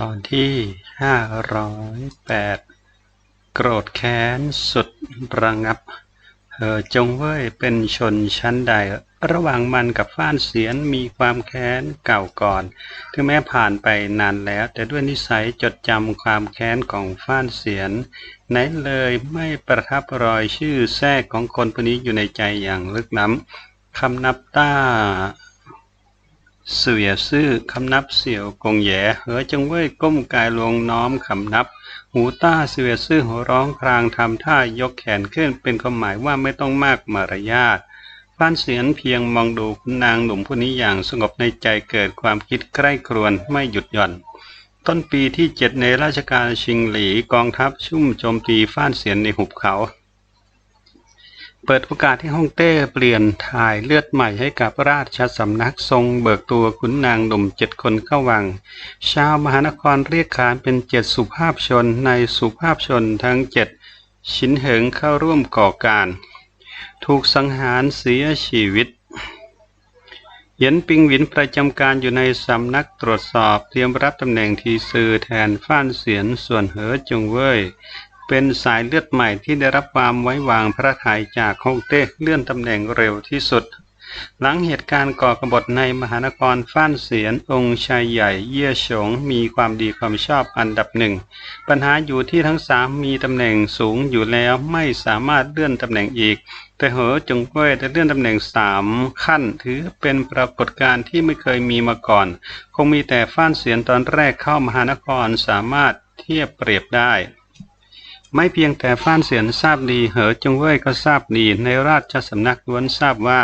ตอนที่ห้าร้อยแปดโกรธแค้นสุดระงับเธอจงเว้ยเป็นชนชั้นใด ระหว่างมันกับฟ้านเสียนมีความแค้นเก่าก่อน ถึงแม้ผ่านไปนานแล้ว แต่ด้วยนิสัยจดจำความแค้นของฟ้านเสียนไหนเลยไม่ประทับรอยชื่อแทรกของคนคนนี้อยู่ในใจอย่างลึกล้ำคำนับต้า สียซื่อคำนับเสี่ยวกงแย่เหอจงเว่ยก้มกายลงน้อมคำนับ หูต้าเสียซื่อหัวร้องครางทำท่ายกแขนขึ้นเป็นความหมายว่าไม่ต้องมากมารยาทฟ้านเสียนเพียงมองดูคุณนางหนุ่มผู้นี้อย่างสงบในใจเกิดความคิดใกล้ครวนไม่หยุดหย่อน ต้นปีที่เจ็ดในราชการชิงหลีกองทัพชุ่มโจมตีฟ้านเสียนในหุบเขา เปิดโอกาสให้ฮ่องเต้เปลี่ยนถ่ายเลือดใหม่ให้กับราชสำนักทรงเบิกตัวขุนนางหนุ่มเจ็ดคนเข้าวัง ชาวมหานครเรียกขานเป็นเจ็ดสุภาพชนในสุภาพชนทั้งเจ็ดชินเหิงเข้าร่วมก่อการ ถูกสังหารเสียชีวิตเหยินปิงหวินประจำการอยู่ในสำนักตรวจสอบเตรียมรับตำแหน่งทีซือแทนฟ้านเสียนส่วนเหอจงเว่ย เป็นสายเลือดใหม่ที่ได้รับความไว้วางพระทัยจากฮ่องเต้เลื่อนตำแหน่งเร็วที่สุด หลังเหตุการณ์ก่อกบฏในมหานครฟ้านเสียน องค์ชายใหญ่เยี่ยฉงมีความดีความชอบอันดับหนึ่ง ปัญหาอยู่ที่ทั้งสามมีตำแหน่งสูงอยู่แล้วไม่สามารถเลื่อนตำแหน่งอีก แต่เหอจงเว่ยได้เลื่อนตำแหน่งสามขั้น ถือเป็นปรากฏการณ์ที่ไม่เคยมีมาก่อน คงมีแต่ฟ้านเสียนตอนแรกเข้ามหานครสามารถเทียบเปรียบได้ ไม่เพียงแต่ฟ้านเสียนทราบดี เหอจงเว่ยก็ทราบดี ในราชสำนักล้วนทราบว่า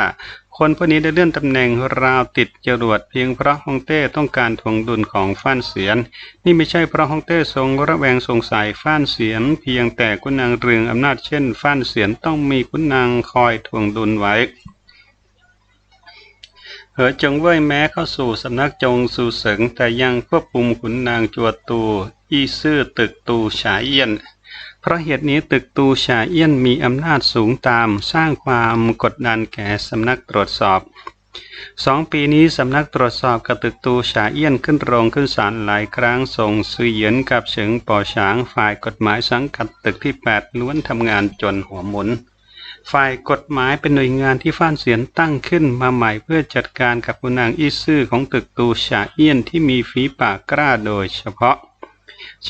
คนพวกนี้ได้เลื่อนตำแหน่งราวติดจรวดเพียงเพราะฮ่องเต้ต้องการทวงดุลของฟ้านเสียน นี่ไม่ใช่เพราะฮ่องเต้ทรงระแวงสงสัยฟ้านเสียน เพียงแต่คุณนางเรืองอำนาจเช่น ฟ้านเสียนต้องมีคุณนางคอยทวงดุลไว้เหอจงเว่ยแม้เข้าสู่สำนักจงสู่เสงแต่ยังควบคุมขุนนางจวดตู อี้ซื่อตึกตูฉายเอี้ยน เพราะเหตุนี้ตึกตูฉาเอี้ยนมีอำนาจสูงตามสร้างความกดดันแก่สำนักตรวจสอบสองปีนี้สำนักตรวจสอบกับตึกตูฉาเอี้ยนขึ้นโรงขึ้นศาลหลายครั้งส่งซื้อเหยียนกับเฉิงป่อฉางฝ่ายกฎหมายสังกัดตึกที่แปดล้วนทำงานจนหัวหมุน ฝ่ายกฎหมายเป็นหน่วยงานที่ฟ้านเสียนตั้งขึ้นมาใหม่เพื่อจัดการกับคุณนางอี้ซื่อของตึกตูฉาเอี้ยนที่มีฝีปากกล้าโดยเฉพาะ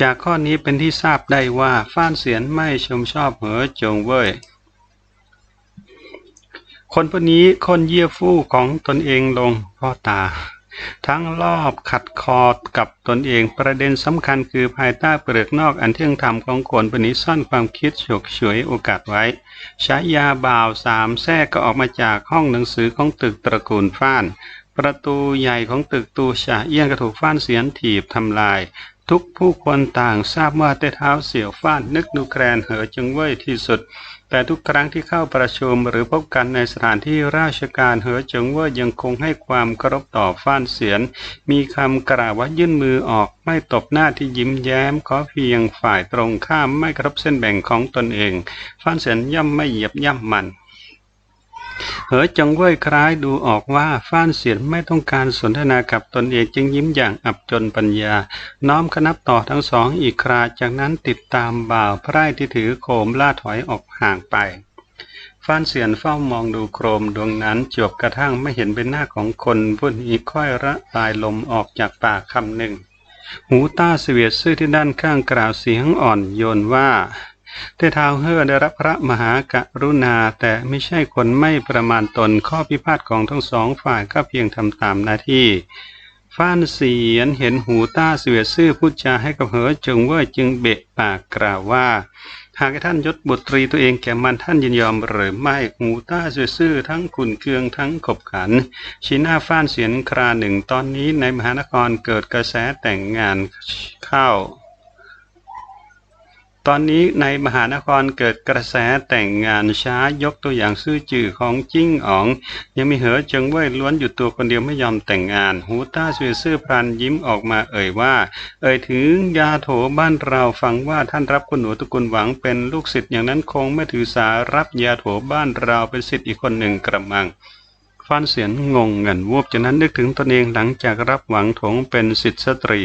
จากข้อนี้เป็นที่ทราบได้ว่าฟ้านเสียนไม่ชมชอบเหอจงเว่ยคนพวกนี้คนเยี่ยฟู่ของตนเองลงพ่อตา ทั้งรอบขัดคอกับตนเองประเด็นสำคัญคือภายใต้เปลือกนอกอันเที่ยงธรรมของคนพวกนี้ซ่อนความคิดฉกฉวยโอกาสไว้ฉายาบ่าวสามแทรกก็ออกมาจากห้องหนังสือของตึกตระกูลฟ้านประตูใหญ่ของตึกตูฉาเอี้ยงก็ถูกฟ้านเสียนถีบทำลาย ทุกผู้คนต่างทราบว่าแต่เท้าเสี่ยวฟ้านนึกดูแครนเหอจึงเว่ยที่สุด แต่ทุกครั้งที่เข้าประชุมหรือพบกันในสถานที่ราชการเหอจึงเว่ายังคงให้ความเคารพต่อฟ้านเสียน มีคำกล่าวว่ายื่นมือออกไม่ตบหน้าที่ยิ้มแย้มขอเพียงฝ่ายตรงข้ามไม่กระทบเส้นแบ่งของตนเอง ฟ้านเสียนย่อมไม่เหยียบย่ำมัน เหอจงเว่ยคล้ายดูออกว่าฟ้านเสียนไม่ต้องการสนทนากับตนเองจึงยิ้มอย่างอับจนปัญญา น้อมคนับต่อทั้งสองอีกคราจากนั้นติดตามบ่าวไพร่ที่ถือโคมล่าถอยออกห่างไปฟ้านเสียนเฝ้ามองดูโครมดวงนั้นจวบกระทั่งไม่เห็นเป็นหน้าของคนผู้นี้ค่อยระบายลมออกจากปากคำหนึ่ง หูต้าเสวียดซื่อที่ด้านข้างกล่าวเสียงอ่อนโยนว่า แต่ท้าวเฮ่อได้รับพระมหากรุณาแต่ไม่ใช่คนไม่ประมาณตนข้อพิพาทของทั้งสองฝ่ายก็เพียงทำตามหน้าที่ฟ้านเสียนเห็นหูต้าเสวียซื่อพูดจาให้กับเหอจงเว่าจึงเบะปากกล่าวว่า หากท่านยศบุตรีตัวเองแก่มันท่านยินยอมหรือไม่หูต้าเสวียซื่อทั้งขุนเคืองทั้งขบขันชี้หน้าฟ้านเสียนคราหนึ่งตอนนี้ในมหานครเกิดกระแสแต่งงานเข้า ตอนนี้ในมหานครเกิดกระแสแต่งงานช้ายกตัวอย่างซื่อจื่อของจิ้งอ๋อง ยังมีเหอเจิงเว่ยล้วนอยู่ตัวคนเดียวไม่ยอมแต่งงาน หูต้าสวยซื่อพรันยิ้มออกมาเอ่ยว่า เอ่ยถึงยาโถบ้านเราฟังว่าท่านรับคุณหนูตระกุลหวังเป็นลูกศิษย์อย่างนั้นคงไม่ถือสารับยาโถบ้านเราเป็นศิษย์อีกคนหนึ่งกระมัง ฟันเสียนงงเงินวูบจากนั้นนึกถึงตนเองหลังจากรับหวังถงเป็นสิทธิสตรี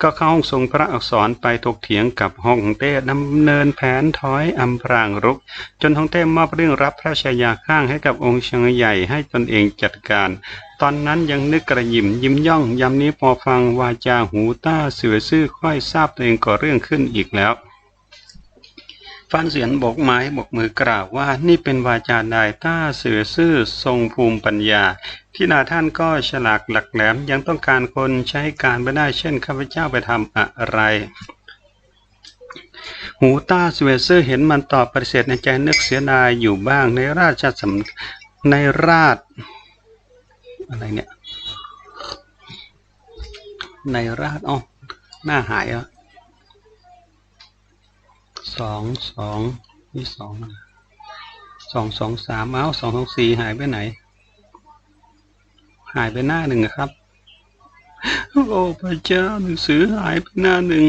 ก็เข้าห้องทรงพระอักษรไปถกเถียงกับฮ่องเต้ดำเนินแผนถอยอำพรางรุก จนฮ่องเต้มอบเรื่องรับพระชายาข้างให้กับองค์ชิงใหญ่ให้ตนเองจัดการตอนนั้นยังนึกกระยิมยิ้มย่องยำนี้พอฟังวาจาหูต้าเสือซื่อค่อยทราบตัวเองก่อเรื่องขึ้นอีกแล้ว ฟันเสียนบกไม้บกมือกล่าวว่านี่เป็นวาจานายต้าเสือซื่อทรงภูมิปัญญา ที่นาท่านก็ฉลากหลักแหลมยังต้องการคนใช้การไม่ได้เช่นข้าพเจ้าไปทำอะไรหูต้าสเวเซอร์เห็นมันตอบปฏิเสธในใจนึกเสียดายอยู่บ้างในราชสำในราชอะไรเนี่ย ในราชอ๋อหน้าหายอะ สองสองนี่สองสองสองสามเอ้าสองสองสี่หายไปไหน หายไปหน้าหนึ่งครับ โอ้พระเจ้าหนังสือหายไปหน้าหนึ่ง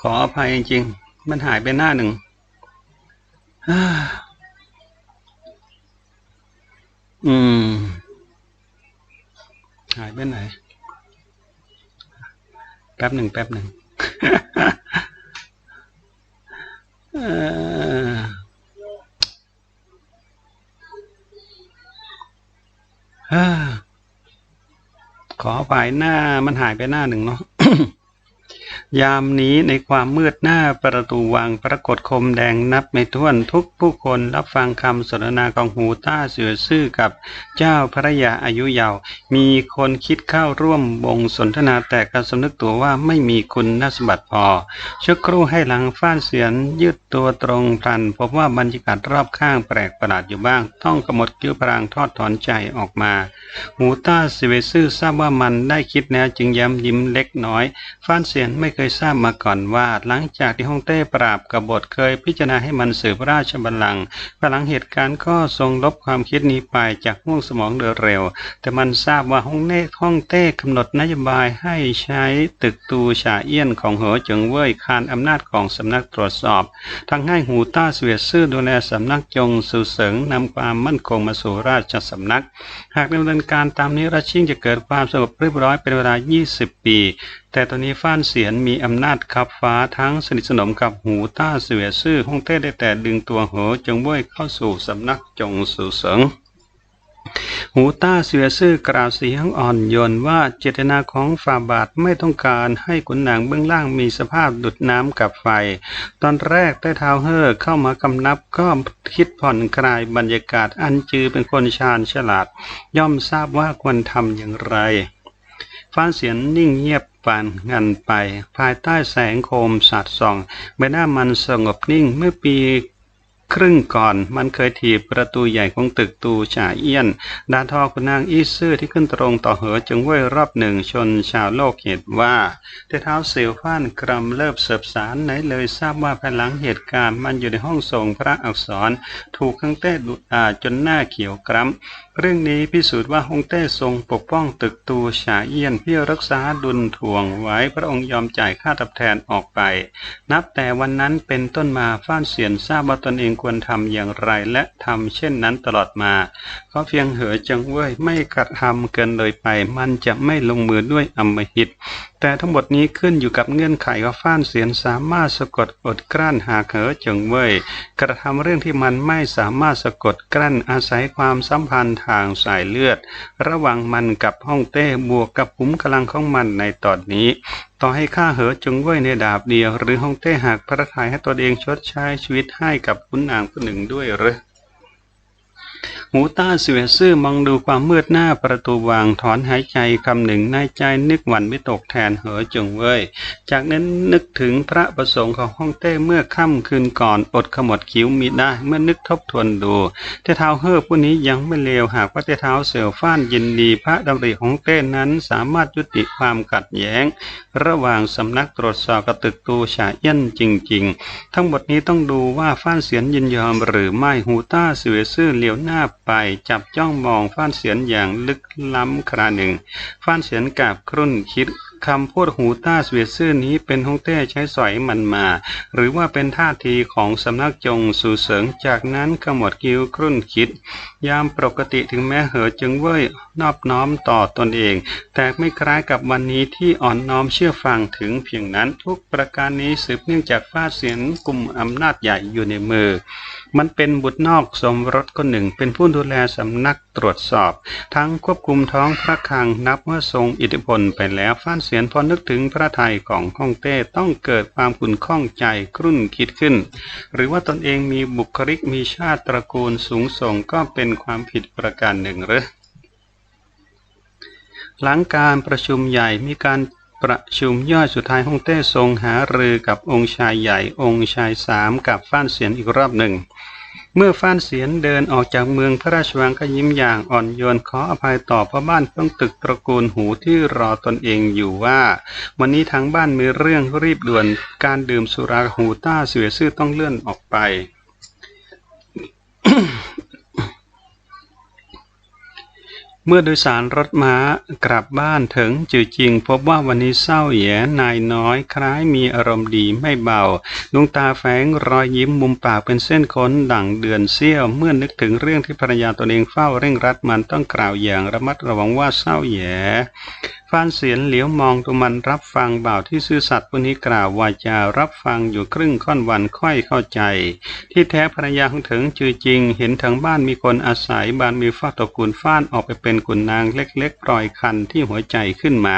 ขออภัยจริงๆมันหายไปหน้าหนึ่งอืม หายไปไหน แป๊บหนึ่งแป๊บหนึ่ง ขอไปหน้ามันหายไปหน้าหนึ่งเนาะ ยามนี้ในความมืดหน้าประตูวังปรากฏคมแดงนับไม่ถ้วนทุกผู้คนรับฟังคำสนทนาของหูต้าเสือซื่อกับเจ้าพระยาอายุยาว มีคนคิดเข้าร่วมบงสนทนาแต่ก็สำนึกตัวว่าไม่มีคุณนสมบัติพอชั่วครู่ให้หลังฟ้านเสียนยืดตัวตรงพลัน พบว่าบรรยากาศรอบข้างแปลกประหลาดอยู่บ้าง ต้องกระหมดกิ้วพรางทอดถอนใจออกมา หูต้าเสือซื่อทราบว่ามันได้คิดแล้วจึงย้ำยิ้มเล็กน้อยฟ้านเสียนไม่เคยทราบมาก่อนว่า หลังจากที่ฮ่องเต้ปราบกบฏเคยพิจารณาให้มันสืบราชบัลลังก์หลังเหตุการณ์ก็ทรงลบความคิดนี้ไปจากห่วงสมองโดยเร็ว แต่มันทราบว่าฮ่องเน่ฮ่องเต้กำหนดนโยบายให้ใช้ตึกตูฉาเอี้ยนของเหอเจิงเว่ยคานอำนาจของสำนักตรวจสอบ ทั้งให้หูต้าเสวียซื่อดูแลสำนักจงสุเสริงนำความมั่นคงมาสู่ราชสำนัก หากดำเนินการตามนี้ราชิงจะเกิดความสงบเรียบร้อยเป็นเวลา 20 ปี แต่ตอนนี้ฟ้านเสียนมีอำนาจขับฟ้าทั้งสนิทสนมกับหูต้าเสือซื่อฮ่องเต้ได้แต่ดึงตัวเหอจงบ้วยเข้าสู่สำนักจงสู่เสิงหูต้าเสือซื่อกล่าวเสียงอ่อนโยนว่าเจตนาของฝ่าบาทไม่ต้องการให้ขุนนางเบื้องล่างมีสภาพดุดน้ำกับไฟ ตอนแรกได้เท้าเฮ่อเข้ามากำนับก็คิดผ่อนคลายบรรยากาศอันจือเป็นคนชาญฉลาด ย่อมทราบว่าควรทำอย่างไรฟ้าเสียนนิ่งเงียบ ปานงันไป ภายใต้แสงโคมสาดส่องใบหน้ามันสงบนิ่งเมื่อปี ครึ่งก่อน มันเคยถีบประตูใหญ่ของตึกตูฉาเอี้ยนดาทอคุณนางอี้ซื่อที่ขึ้นตรงต่อเหอจึงเว้ยรอบหนึ่งชนชาวโลกเห็นว่าแต่เท้าเสียวฟ้านกรำเลิบเสบสารไหนเลยทราบว่าภายหลังเหตุการณ์มันอยู่ในห้องทรงพระอักษร ถูกข้างเต้ดุอาจนหน้าเขียวกร้ำเรื่องนี้พิสูจน์ว่าฮงเต้ทรงปกป้องตึกตูฉาเอี้ยนเพื่อรักษาดุลถ่วงไว้พระองค์ยอมจ่ายค่าตอบแทนออกไป นับแต่วันนั้นเป็นต้นมาฟ้านเสียนทราบว่าตนเองควรทำอย่างไรและทำเช่นนั้นตลอดมาเขาเพียงเหอจังเว้ยไม่กระทำเกินเลยไป มันจะไม่ลงมือด้วยอมหิต แต่ทั้งหมดนี้ขึ้นอยู่กับเงื่อนไขว่าฟ้านเสียนสามารถสะกดอดกลั้นหากเหอจังเว้ยกระทำเรื่องที่มันไม่สามารถสะกดกลั้นอาศัยความสัมพันธ์ทางสายเลือด ระหว่างมันกับห้องเต้บวกกับขุมกำลังของมันในตอนนี้ต่อให้ข้าเหอจงไว้ในดาบเดียว หรือห้องเต้หากพระทัยให้ตัวเองชดใช้ชีวิตให้กับคุณนางผู้หนึ่งด้วยหรือ หูต้าเสือซื่อมองดูความมืดหน้าประตูวางถอนหายใจคำหนึ่งในใจนึกหวันไม่ตกแทนเหอจงเว้ย จากนั้นนึกถึงพระประสงค์ของห้องเต้เมื่อค่ำคืนก่อนอดขมวดคิ้วมิได้เมื่อนึกทบทวนดูเท้าเฮอผู้นี้ยังไม่เลวหากว่าเท้าเสือฟ้านยินดีพระดำริของเต้นั้นสามารถยุติความขัดแย้ง ระหว่างสำนักตรวจสอบกับตึกตูฉาเยันจริง ๆ ทั้งหมดนี้ต้องดูว่าฟ้านเสียนยินยอมหรือไม่หูต้าเสือซื่อเหลียวหน้าไปจับจ้องมองฟ้านเสียนอย่างลึกล้ำคราหนึ่ง ฟ้านเสียนกาบครุ่นคิด คำพูดหูต้าเสวียดซื่อนี้เป็นฮงเต้ใช้สอยมันมา หรือว่าเป็นท่าทีของสำนักจงสู่เสริงจากนั้นขมวดคิ้วครุ่นคิด ยามปกติถึงแม้เหอจึงเว่ยนอบน้อมต่อตนเอง แต่ไม่คล้ายกับวันนี้ที่อ่อนน้อมเชื่อฟังถึงเพียงนั้นทุกประการนี้สืบเนื่องจากฟาดเสียงกลุ่มอำนาจใหญ่อยู่ในมือ มันเป็นบุตรนอกสมรสคนหนึ่งเป็นผู้ดูแลสำนักตรวจสอบ ทั้งควบคุมท้องพระคลังนับว่าทรงอิทธิพลไปแล้วฟ้าเสียนพอนึกถึงพระทัยของฮ่องเต้ต้องเกิดความขุ่นข้องใจครุ่นคิดขึ้น หรือว่าตนเองมีบุคลิกมีชาติตระกูลสูงส่งก็เป็นความผิดประการหนึ่งหรือหลังการประชุมใหญ่มีการประชุมย่อยสุดท้ายฮ่องเต้ทรงหารือกับองค์ชายใหญ่ องค์ชายสามกับฟ้านเสียนอีกรอบหนึ่ง เมื่อฟ้านเสียนเดินออกจากเมืองพระราชวังก็ยิ้มอย่างอ่อนโยนขออภัยต่อพ่อบ้านเพิ่งตึกตระกูลหูที่รอตนเองอยู่ว่า วันนี้ทางบ้านมีเรื่องรีบด่วนการดื่มสุราหูต้าเสือซื่อต้องเลื่อนออกไป เมื่อโดยสารรถม้ากลับบ้านถึงจือจริง พบว่าวันนี้เศร้าแย่นายน้อย คล้ายมีอารมณ์ดีไม่เบาดวงตาแฝงรอยยิ้มมุมปากเป็นเส้นขนดั่งเดือนเสี้ยว เมื่อนึกถึงเรื่องที่ภรรยาตนเองเฝ้าเร่งรัดมันต้องกล่าวอย่างระมัดระวังว่าเศร้าแย่ฟานเสียนเหลียวมองตัวมันรับฟังบ่าวที่ซื่อสัตย์ผู้นี้กล่าววาจารับฟังอยู่ครึ่งค่อนวันค่อยเข้าใจ ที่แท้ภรรยาของถึงจือจริง เห็นทางบ้านมีคนอาศัยบ้านมีฟ้าตระกูลฟ้านออกไปเป็นขุนนางเล็กๆปล่อยคันที่หัวใจขึ้นมา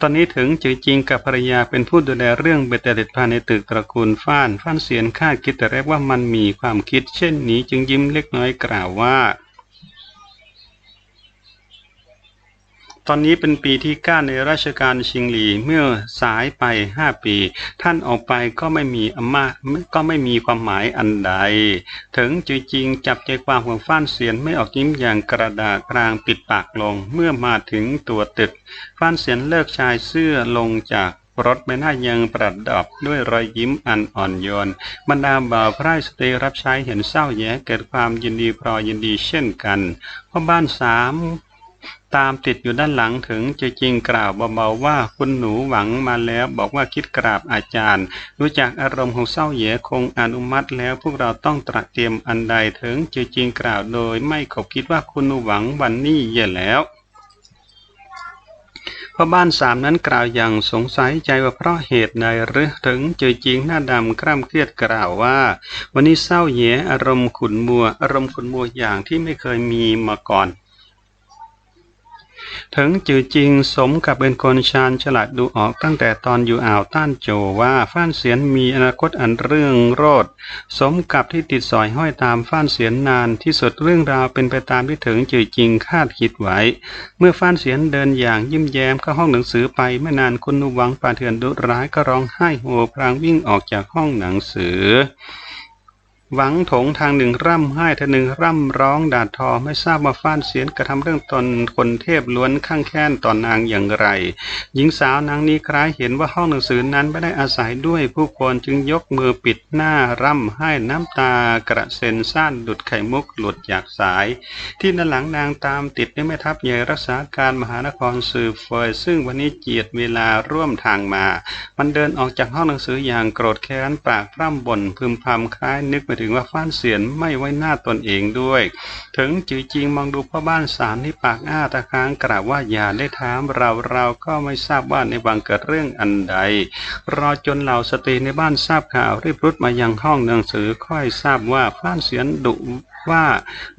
ตอนนี้ถึงจือจริงกับภรรยาเป็นผู้ดูแลเรื่องเบตเตดภายในตึกตระกูลฟ้านฟ้านเสียนคาดคิดแต่แรกว่ามันมีความคิด เช่นนี้จึงยิ้มเล็กน้อยกล่าวว่า ตอนนี้เป็นปีที่ก้าในราชการชิงหลีเมื่อสายไปห้าปี ท่านออกไปก็ไม่มีอำมาก็ไม่มีความหมายอันใด ถึงจริงๆจับใจความของฟ้านเสียนไม่ออกยิ้มอย่างกระดาษกลางปิดปากลงเมื่อมาถึงตัวตึก ฟ้านเสียนเลิกชายเสื้อลงจากรถใบหน้ายังประดับด้วยรอยยิ้มอันอ่อนโยน บรรดาบ่าวพระราชสตรีรับใช้เห็นเศร้าแย่เกิดความยินดีพรอยยินดีเช่นกันพ่อบ้านสาม ตามติดอยู่ด้านหลังถึงจะจริงกล่าวเบาๆว่าคุณหนูหวังมาแล้วบอกว่าคิดกราบอาจารย์ รู้จักอารมณ์ของเศร้าเหยคงอนุมัติแล้วพวกเราต้องตระเตรียมอันใดถึงจะจริงกล่าวโดย ไม่ขบคิดว่าคุณหนูหวังวันนี้เย่แล้วพ่อบ้านสามนั้นกล่าวอย่างสงสัยใจว่าเพราะเหตุใดหรือถึงเจอจริงหน้าดำคร่ำเครียดกล่าวว่า วันนี้เศร้าเหยอารมณ์ขุนมัว อารมณ์ขุนมัวอย่างที่ไม่เคยมีมาก่อน ถึงจือจริงสมกับเป็นคนชาญฉลาดดูออกตั้งแต่ตอนอยู่อ่าวต้านโจว่าฟ้านเสียนมีอนาคตอันเรื่องโรดสมกับที่ติดสอยห้อยตามฟ้านเสียนนานที่สุดเรื่องราวเป็นไปตามที่ถึงจือจริงคาดคิดไว้ เมื่อฟ้านเสียนเดินอย่างยิ้มแย้มเข้าห้องหนังสือไปไม่นานคุณนุวังป่าเถื่อนดุร้ายก็ร้องไห้โหพรางวิ่งออกจากห้องหนังสือ หวังถงทางหนึ่งร่ำไห้ทางหนึ่งร่ำร้องด่าทอไม่ทราบว่าฟ้านเสียนกระทำเรื่องตนคนเทพล้วนข้างแค้นต่อนนางอย่างไร หญิงสาวนางนี้คล้ายเห็นว่าห้องหนังสือนั้นไม่ได้อาศัยด้วยผู้คนจึงยกมือปิดหน้าร่ำไห้น้ำตากระเซ็นซ่านดุดไข่มุกหลุดจากสาย ที่ด้านหลังนางตามติดด้วยแม่ทัพใหญ่รักษาการมหานครสืบเฟยซึ่งวันนี้เจียดเวลาร่วมทางมา มันเดินออกจากห้องหนังสืออย่างโกรธแค้นปากพร่ำบ่นพึมพำคล้ายนึกไปถึงึงว่าฟ้านเสียนไม่ไว้หน้าตนเองด้วย ถึงจือจริงมองดูพ่อบ้านสามที่ปากอ้าตะค้างกล่าวว่าอย่าได้ถามเราเราก็ไม่ทราบว่าในบังเกิดเรื่องอันใด รอจนเหล่าสตรีในบ้านทราบข่าวรีบรุดมายังห้องหนังสือค่อยทราบว่าฟ้านเสียนดุ ว่า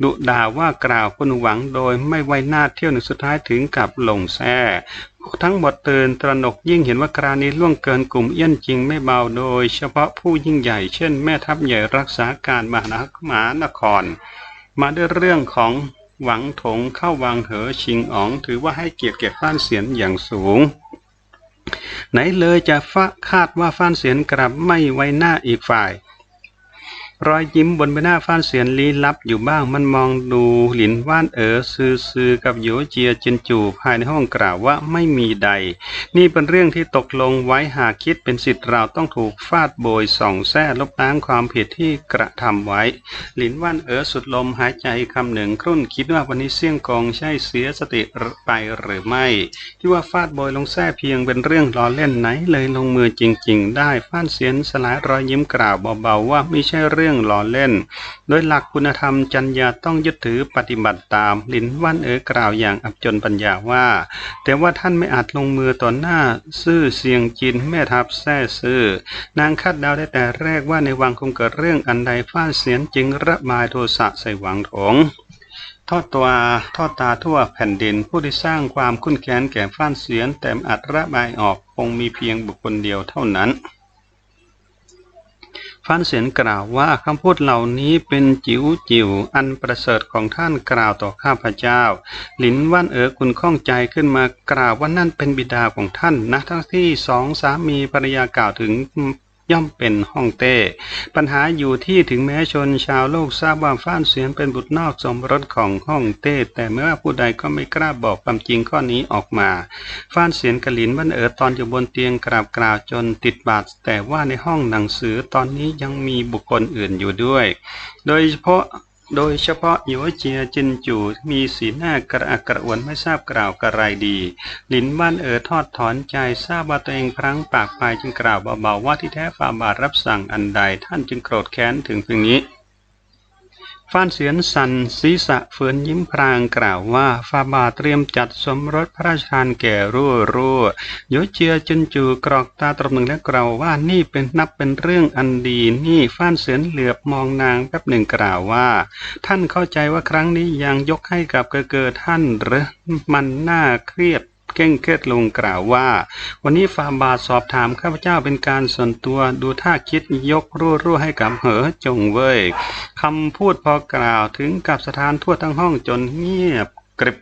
ดุด่าว่ากล่าวคุณหวังโดยไม่ไว้หน้าเที่ยวหนึ่งสุดท้ายถึงกับหลงแซ่ทั้งหมดตื่นตระหนกยิ่งเห็นว่ากรานี้ล่วงเกินกลุ่มเอี้ยนจริงไม่เบาโดย เฉพาะผู้ยิ่งใหญ่เช่นแม่ทัพใหญ่รักษาการมหานคร มาด้วยเรื่องของหวังถงเข้าวังเหอชิงอ๋อง ถือว่าให้เกียรติแก่ฟ้านเสียนอย่างสูง ไหนเลยจะฟะคาดว่าฟ้านเสียนกลับไม่ไว้หน้าอีกฝ่าย รอยยิ้มบนใบหน้าฟ้านเสียนลี้ลับอยู่บ้างมันมองดูหลินว่านเอ๋อซื่อซือกับโยเจียจินจูภายในห้องกล่าวว่าไม่มีใด นี่เป็นเรื่องที่ตกลงไว้หากคิดเป็นสิทธิ์เราต้องถูกฟาดโบยส่องแท้ลบล้างความผิดที่กระทำไว้ หลินว่านเอ๋อสุดลมหายใจคำหนึ่งครุ่นคิดว่าวันนี้เสี่ยงกองใช่เสียสติไปหรือไม่ ที่ว่าฟาดโบยลงแท้เพียงเป็นเรื่องล้อเล่นไหนเลยลงมือจริง ๆ ได้ฟ้านเสียนสลายรอยยิ้มกล่าวเบาๆว่าไม่ใช่เรื่องล้อเล่น โดยหลักคุณธรรมจัญญาต้องยึดถือปฏิบัติตาม ลินว่านเอ๋อกล่าวอย่างอับจนปัญญาว่า แต่ว่าท่านไม่อาจลงมือต่อหน้า ซื่อเสียงจินแม่ทัพแท้ซื่อ นางคาดดาวได้แต่แรกว่าในวังคงเกิดเรื่องอันใดฟ้าเสียนจึงระบายโทสะใส่หวังถงทอดตัวทอดตาทั่วแผ่นดินผู้ที่สร้างความคุ้นแค้นแก่ฟ้านเสียนแต่อัดระบายออกคงมีเพียงบุคคลเดียวเท่านั้น ฟ้านเสียนกล่าวว่าคำพูดเหล่านี้เป็นจิ๋วจิ๋วอันประเสริฐของท่านกล่าวต่อข้าพเจ้า หลินว่านเอ๋อคุณข้องใจขึ้นมากล่าวว่านั่นเป็นบิดาของท่านนะทั้งที่สองสามีภรรยากล่าวถึง ย่อมเป็นห้องเต้ ปัญหาอยู่ที่ถึงแม้ชนชาวโลกทราบว่าฟ้านเสียนเป็นบุตรนอกสมรสของห้องเต้ แต่เมื่อผู้ใดก็ไม่กล้าบอกความจริงข้อนี้ออกมา ฟ้านเสียนกลินวันเอ๋อตอนอยู่บนเตียงกราบกล่าวจนติดบาดแต่ว่าในห้องหนังสือตอนนี้ยังมีบุคคลอื่นอยู่ด้วย โดยเฉพาะ โดยเฉพาะโยเจียจินจูมีสีหน้ากระอักกระอ่วนไม่ทราบกล่าวกระไรดี ลินบ้านเอ๋อทอดถอนใจทราบว่าตัวเองพลั้งปากไปจึงกล่าวเบาๆว่าที่แท้ฝ่าบาทรับสั่งอันใดท่านจึงโกรธแค้นถึงเพียงนี้ ฟ้านเสียนสันศีษะเฟือนยิ้มพรางกล่าวว่าฟาบาเตรียมจัดสมรสพระราชทานแก่รั่วรั่วโยเจียจุนจูกรอกตาตรหนึ่งและกล่าวว่านี่เป็นนับเป็นเรื่องอันดีนี่ฟ้านเสียนเหลือบมองนางแป๊บหนึ่งกล่าวว่า ท่านเข้าใจว่าครั้งนี้ยังยกให้กับเกอเกอท่านหรือมันน่าเครียด เก่งเกิดลงกล่าวว่า วันนี้ฟาบาทสอบถามข้าพเจ้าเป็นการส่วนตัวดูท่าคิดยกรั่วรั่ให้กับเหอจงเว้ยคำพูดพอกล่าวถึงกับสถานทั่วทั้งห้องจนเงียบกริบ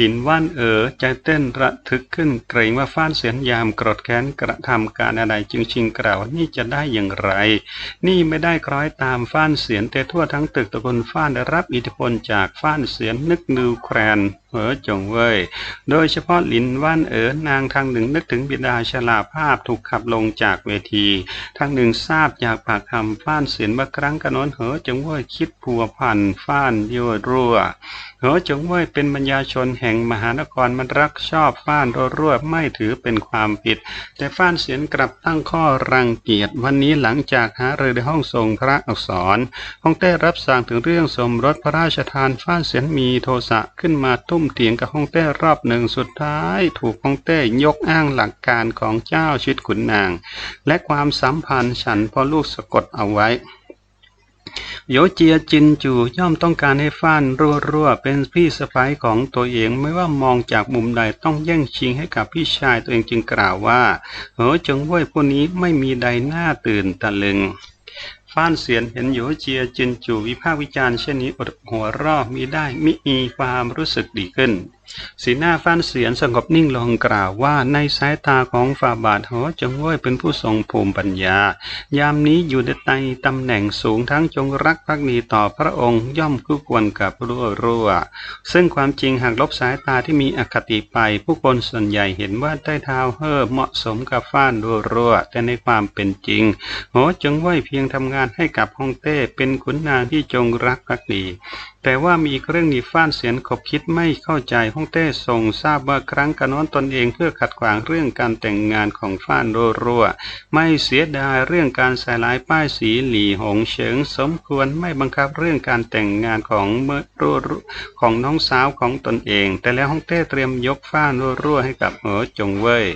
ดินว่านเอ๋อใจเต้นระทึกขึ้นเกรงว่าฟ้านเสียนยามกรดแค้นกระทำการอะไรจึงชิงกล่าวนี่จะได้อย่างไร นี่ไม่ได้คล้อยตามฟ้านเสียนแต่ทั่วทั้งตึกตะกนฟ้านได้รับอิทธิพลจากฟ้านเสียนนึกนิวแครน เหอจงเว้ยโดยเฉพาะหลินว่านเอ๋อนางทางหนึ่งนึกถึงบิดาชลาภาพถูกขับลงจากเวที ทางหนึ่งทราบจากปากคำฟ้านเสียนว่าครั้งกระนนเหอจงเว้ยคิดผัวพันฟ้านยั่วรั่วเหอจงเว้ยเป็นบัญญาชนแห่งมหานครมันรักชอบฟ้านรั่วไม่ถือเป็นความผิด แต่ฟ้านเสียนกลับตั้งข้อรังเกียจวันนี้หลังจากหาเรือในห้องทรงพระอักษรห้องเต้รับสั่งถึงเรื่องสมรสพระราชทานฟ้านเสียนมีโทสะขึ้นมาตุ้มเถียงกับฮ่องเต้รอบหนึ่งสุดท้าย ถูกฮ่องเต้ยกอ้างหลักการของเจ้าชิดขุนนาง และความสัมพันธ์ฉันพอลูกสะกดเอาไว้โยเจียจินจูย่อมต้องการให้ฟ้านรั่วๆเป็นพี่สะพ้ายของตัวเองไม่ว่ามองจากมุมใดต้องแย่งชิงให้กับพี่ชายตัวเองจึงกล่าวว่าเออจงเว้ยพวกนี้ไม่มีใดหน้าตื่นตะลึง ฟ้านเสียนเห็นโยเจียจินจูวิภาควิจารณ์เช่นนี้อดหัวรอมีได้มิมีความรู้สึกดีขึ้น สีหน้าฟ้านเสียนสงบนิ่งลงกล่าวว่าในสายตาของฝ่าบาทหอจงเว้ยเป็นผู้ทรงภูมิปัญญา ยามนี้อยู่ในตำแหน่งสูงทั้งจงรักภักดีต่อพระองค์ย่อมคู่ควรกับรั่วรั่ว ซึ่งความจริงหากลบสายตาที่มีอคติไป ผู้คนส่วนใหญ่เห็นว่าใต้เท้าเฮ่อเหมาะสมกับฟ้านรั่วรั่วแต่ในความเป็นจริงหอจงเว้ยเพียงทำงานให้กับฮ่องเต้เป็นขุนนางที่จงรักภักดี แต่ว่ามีเรื่องนีฟ้านเสียนขบคิดไม่เข้าใจฮ่องเต้ทรงทราบว่าครั้งกระน้อนตนเองเพื่อขัดขวางเรื่องการแต่งงานของฟ้านรัวๆไม่เสียดายเรื่องการใส่ลายป้ายสีหลี่หงเฉิงสมควรไม่บังคับเรื่องการแต่งงานของเมื่อรัวของน้องสาวของตนเอง แต่แล้วฮ่องเต้เตรียมยกฟ้านรัวๆให้กับเหอจงเว่ย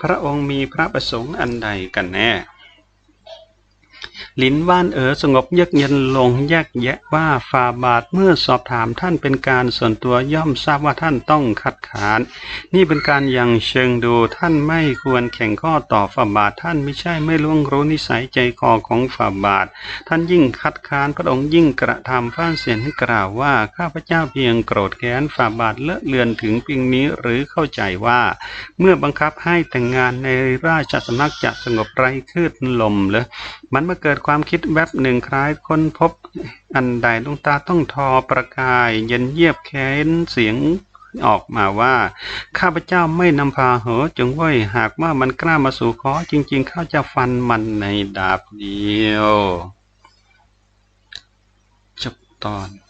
พระองค์มีพระประสงค์อันใดกันแน่ ลิ้นว่านเอ๋อสงบเยือกเย็นลงแยกแยะว่าฟาบาทเมื่อสอบถามท่านเป็นการส่วนตัวย่อมทราบว่าท่านต้องคัดค้าน นี่เป็นการยังเชิงดูท่านไม่ควรแข่งข้อต่อฟาบาทท่านไม่ใช่ไม่ล่วงรู้นิสัยใจคอของฟาบาท ท่านยิ่งคัดค้านพระองค์ยิ่งกระทำฟ้านเสียนให้กล่าวว่าข้าพเจ้าเพียงโกรธแค้นฟาบาทเลอะเลือนถึงเพียงนี้หรือเข้าใจว่า เมื่อบังคับให้แต่งงานในราชสำนักจะสงบไร้คืดลมเลยมันเมื่อเกิดความคิดแวบหนึ่งคล้ายค้นพบอันใดดวงตาต้องทอประกาย เย็นเยียบแค้นเสียงออกมาว่า ข้าพเจ้าไม่นำพาเหอจงไว้ยหากว่ามันกล้ามาสู่ขอจริง ๆ ข้าจะฟันมันในดาบเดียว จบตอน